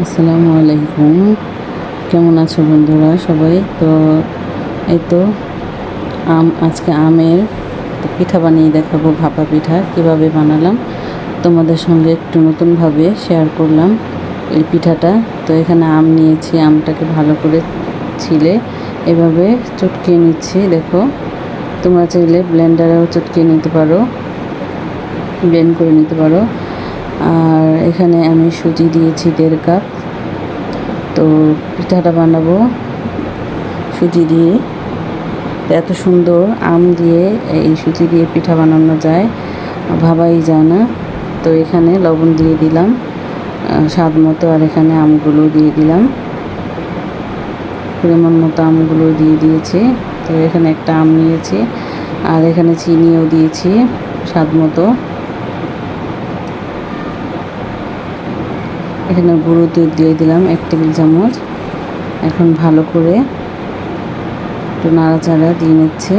আসসালামু আলাইকুম। কেমন আছো বন্ধুরা সবাই? তো এই তো আম, আজকে আমের পিঠা বানিয়ে দেখাবো, ভাপা পিঠা। কীভাবে বানালাম? তোমাদের সঙ্গে একটু নতুনভাবে শেয়ার করলাম এই পিঠাটা। তো এখানে আম নিয়েছি, আমটাকে ভালো করে ছিলে। এভাবে চটকিয়ে নিচ্ছি, দেখো। তোমরা চাইলে ব্লেন্ডারেও চটকিয়ে নিতে পারো ব্লেন্ড করে নিতে পারো। আর এখানে আমি সুজি দিয়েছি দেড় কাপ। তো পিঠাটা বানাবো। সুজি দিয়ে এত সুন্দর আম দিয়ে এই সুজি দিয়ে পিঠা বানানো যায়। ভাবাই যায় না। তো এখানে লবণ দিয়ে দিলাম। স্বাদ মতো আর এখানে আমগুলো দিয়ে দিলাম। পরিমাণ মতো আমগুলো দিয়ে দিয়েছি। তো এখানে একটা আম নিয়েছি। আর এখানে চিনিও দিয়েছি স্বাদ মতো। এখানে গুঁড়ো দুধ দিয়ে দিলাম, এক টেবিল চামচ। এখন ভালো করে একটু নাড়াচাড়া দিয়ে নিচ্ছে,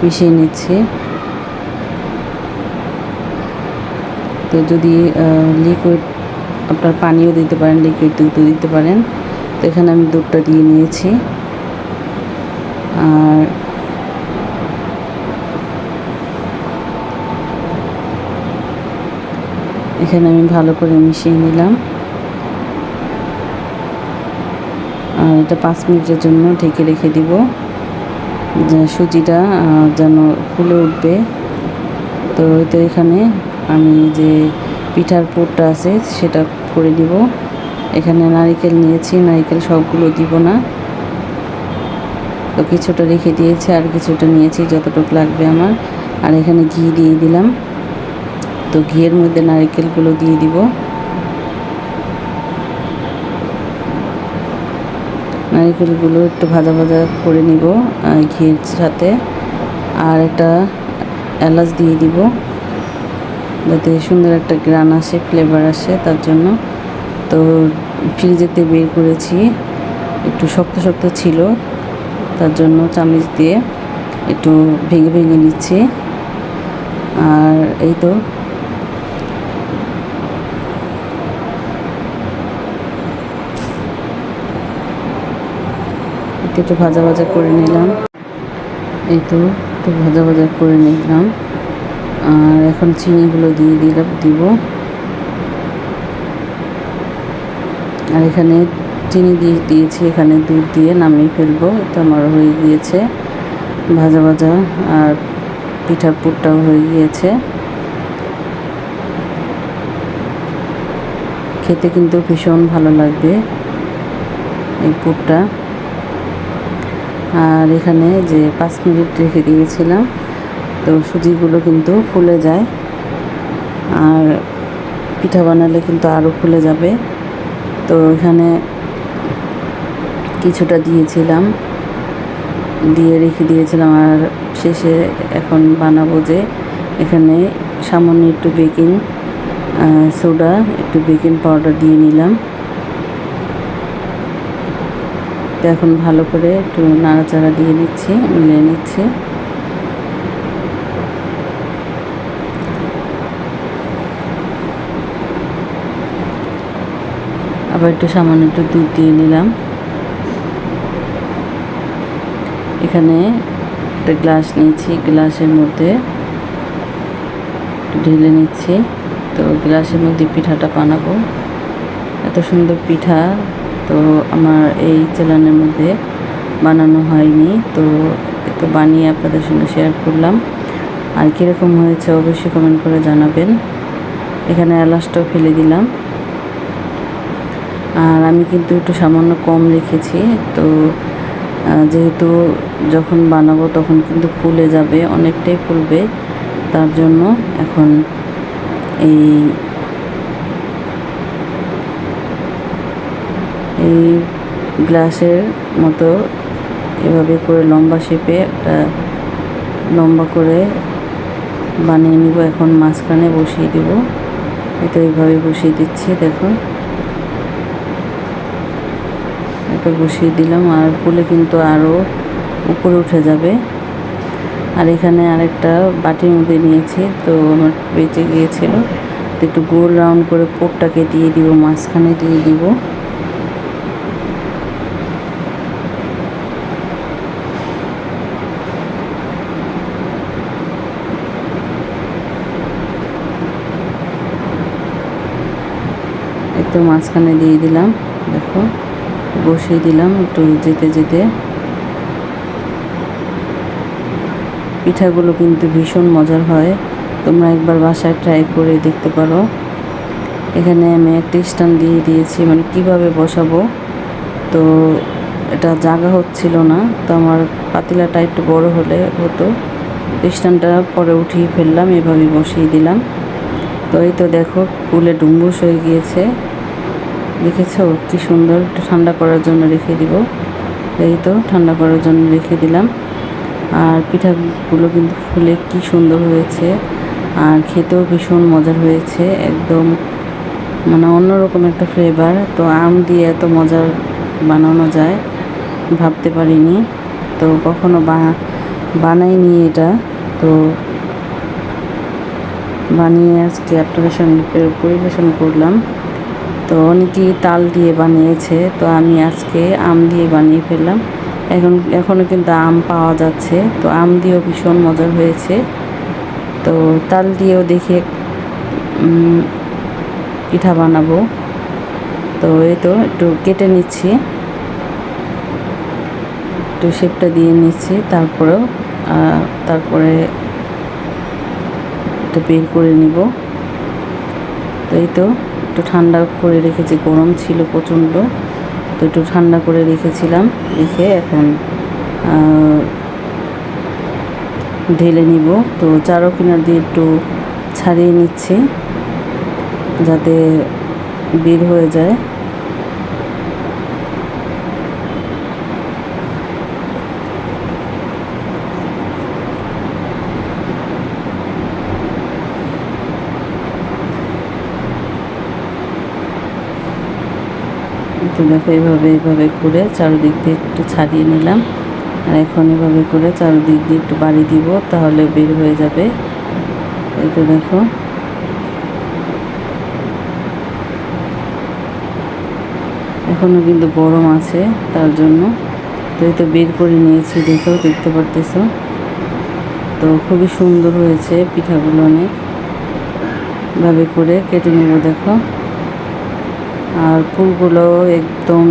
মিশিয়ে নিচ্ছে। তো যদি লিকুইড আপনার পানিও দিতে পারেন লিকুইড দুধও দিতে পারেন। তো এখানে আমি দুধটা দিয়ে নিয়েছি। আর এখানে আমি ভালো করে মিশিয়ে নিলাম। আর এটা পাঁচ মিনিটের জন্য ঢেকে রেখে দিব। সুজিটা যেন ফুলে উঠবে। তো তো এখানে আমি যে পিঠার পুরটা আছে, সেটা করে দিব। এখানে নারিকেল নিয়েছি, নারিকেল সবগুলো দিব না। তো কিছুটা রেখে দিয়েছি, আর কিছুটা নিয়েছি, যতটুকু লাগবে আমার। আর এখানে ঘি দিয়ে দিলাম। তো ঘিয়ের মধ্যে নারকেলগুলো দিয়ে দিব। নারকেলগুলো একটু ভাজা ভাজা করে নিব ঘিয়ের সাথে। আর একটা এলাচ দিয়ে দিব, যাতে সুন্দর একটা গ্রান আসে ফ্লেভার আসে তার জন্য। তো ফ্রিজেতে বের করেছি, একটু শক্ত শক্ত ছিল, তার জন্য চামচ দিয়ে একটু ভেঙে ভেঙে নিচ্ছি। আর এই তো একটু একটু ভাজা ভাজা করে নিলাম। এই তো, একটু ভাজা ভাজা করে নিলাম। আর এখন চিনিগুলো দিয়ে দিলাম, দিব। আর এখানে চিনি দিয়ে দিয়েছি, এখানে দুধ দিয়ে নামিয়ে ফেলব। তো আমার হয়ে গিয়েছে ভাজা ভাজা, আর পিঠার পুরটাও হয়ে গিয়েছে। খেতে কিন্তু ভীষণ ভালো লাগবে এই পুরটা। আর এখানে যে পাঁচ মিনিট রেখে দিয়েছিলাম, তো সুজিগুলো কিন্তু ফুলে যায়। আর পিঠা বানালে কিন্তু আরও ফুলে যাবে। তো এখানে কিছুটা দিয়েছিলাম, দিয়ে রেখে দিয়েছিলাম। আর শেষে এখন বানাবো যে এখানে সামান্য একটু বেকিং সোডা, একটু বেকিং পাউডার দিয়ে নিলাম। তো এখন ভালো করে একটু নাড়াচাড়া দিয়ে নিচ্ছি, মিলিয়ে নিচ্ছি। আবার একটু সামান্য একটু দুধ দিয়ে নিলাম। এখানে একটা গ্লাস নিয়েছি, গ্লাসের মধ্যে ঢেলে নিচ্ছি। তো গ্লাসের মধ্যে পিঠাটা বানাবো। এত সুন্দর পিঠা তো আমার এই চ্যানেলের মধ্যে বানানো হয়নি। তো তো বানিয়ে আপনাদের সঙ্গে শেয়ার করলাম। আর কীরকম হয়েছে অবশ্যই কমেন্ট করে জানাবেন। এখানে এলাচটাও ফেলে দিলাম। আর আমি কিন্তু একটু সামান্য কম রেখেছি তো যেহেতু যখন বানাবো তখন কিন্তু ফুলে যাবে, অনেকটাই ফুলবে। তার জন্য এখন এই এই গ্লাসের মতো এভাবে করে লম্বা শেপে একটা লম্বা করে বানিয়ে নিব। এখন মাঝখানে বসিয়ে দিব। এটা এইভাবে বসিয়ে দিচ্ছি দেখো এটা বসিয়ে দিলাম আর ফুলে কিন্তু আরও উপরে উঠে যাবে। আর এখানে আরেকটা বাটির মধ্যে নিয়েছি, তো আমার বেঁচে গিয়েছিল। একটু গোল রাউন্ড করে পোটটাকে দিয়ে দিব, মাঝখানে দিয়ে দিব। একটু মাঝখানে দিয়ে দিলাম, দেখো, বসিয়ে দিলাম একটু যেতে যেতে। পিঠাগুলো কিন্তু ভীষণ মজার হয়, তোমরা একবার বাসায় ট্রাই করে দেখতে পারো। এখানে আমি একটা স্ট্যান্ড দিয়ে দিয়েছি মানে কীভাবে বসাবো? তো এটা জায়গা হচ্ছিল না, তো আমার পাতিলাটা একটু বড় হলে হতো। স্ট্যান্ডটা পরে উঠিয়ে ফেললাম, এভাবে বসিয়ে দিলাম। তো এই তো দেখো, ফুলে ডুম্বুস হয়ে গিয়েছে। দেখেছ কি সুন্দর। একটু ঠান্ডা করার জন্য রেখে দিব। এই তো, ঠান্ডা করার জন্য রেখে দিলাম। আর পিঠাগুলো কিন্তু ফুলে কি সুন্দর হয়েছে। আর খেতেও ভীষণ মজার হয়েছে, একদম মানে অন্যরকম একটা ফ্লেভার তো আম দিয়ে এত মজার বানানো যায়, ভাবতে পারিনি। তো কখনো বানাইনি এটা। তো বানিয়ে আজকে আপনাদের সঙ্গে পরিবেশন করলাম। তো অনেকেই তাল দিয়ে বানিয়েছে, তো আমি আজকে আম দিয়ে বানিয়ে ফেললাম। এখন এখনও কিন্তু আম পাওয়া যাচ্ছে, তো আম দিয়েও ভীষণ মজার হয়েছে। তো তাল দিয়েও দেখে পিঠা বানাবো। তো এই তো, একটু কেটে নিচ্ছি। একটু শেপটা দিয়ে নিচ্ছি, তারপরেও তারপরে একটু বের করে নিব। তো এই তো। একটু ঠান্ডা করে রেখেছি, গরম ছিল প্রচণ্ড। তো একটু ঠান্ডা করে রেখেছিলাম, রেখে এখন ঢেলে নিব। তো চারো কিনার দিয়ে একটু ছাড়িয়ে নিচ্ছি, যাতে বের হয়ে যায়। তো দেখো এইভাবে এইভাবে করে চারিদিক দিয়ে একটু ছাড়িয়ে নিলাম। আর এখন এভাবে করে চারিদিক দিয়ে একটু বাড়ি দিব, তাহলে বের হয়ে যাবে। এই তো দেখো। এখনও কিন্তু গরম আছে তার জন্য। তো এই তো বের করে নিয়েছি, দেখো, দেখতে পারতেছ? তো খুবই সুন্দর হয়েছে পিঠাগুলো অনেক। ভাবে করে কেটে নেব, দেখো। আর ফুলগুলো একদম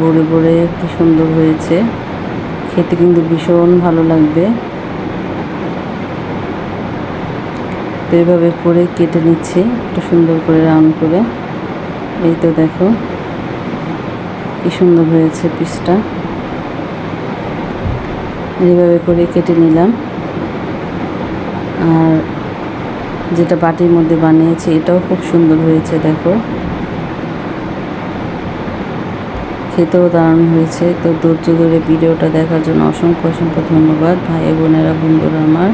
বড়ে বড়ে কি সুন্দর হয়েছে। খেতে কিন্তু ভীষণ ভালো লাগবে। তো এইভাবে করে কেটে নিচ্ছি, একটু সুন্দর করে রাউন্ড করে। এই তো দেখো, কি সুন্দর হয়েছে পিসটা। এইভাবে করে কেটে নিলাম। আর যেটা বাটির মধ্যে বানিয়েছি, এটাও খুব সুন্দর হয়েছে, দেখো। খেতেও দারুণ হয়েছে। তো ধৈর্য ধরে ভিডিওটা দেখার জন্য অসংখ্য অসংখ্য ধন্যবাদ ভাই বোনেরা, বন্ধুরা আমার।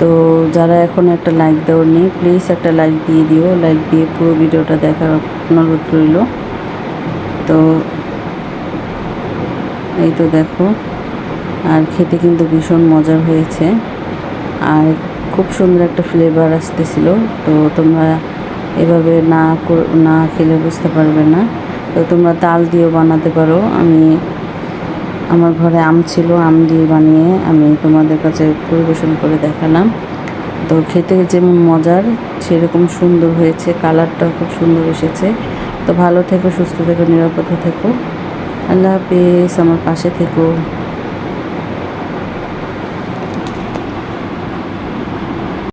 তো যারা এখন একটা লাইক দেওয়ার নেই প্লিজ একটা লাইক দিয়ে দিও। লাইক দিয়ে পুরো ভিডিওটা দেখার অনুরোধ রইল। তো এই তো দেখো, আর খেতে কিন্তু ভীষণ মজার হয়েছে। আর খুব সুন্দর একটা ফ্লেভার আসতেছিল। তো তোমরা এভাবে না না খেলে বুঝতে পারবে না। তো তোমরা তাল দিয়েও বানাতে পারো। আমি আমার ঘরে আম ছিল, আম দিয়ে বানিয়ে আমি তোমাদের কাছে পরিবেশন করে দেখালাম। তো খেতে যেমন মজার, সেরকম সুন্দর হয়েছে, কালারটাও খুব সুন্দর এসেছে। তো ভালো থেকো, সুস্থ থেকো, নিরাপদে থেকো। আল্লাহ হাফিজ, আমার পাশে থেকো।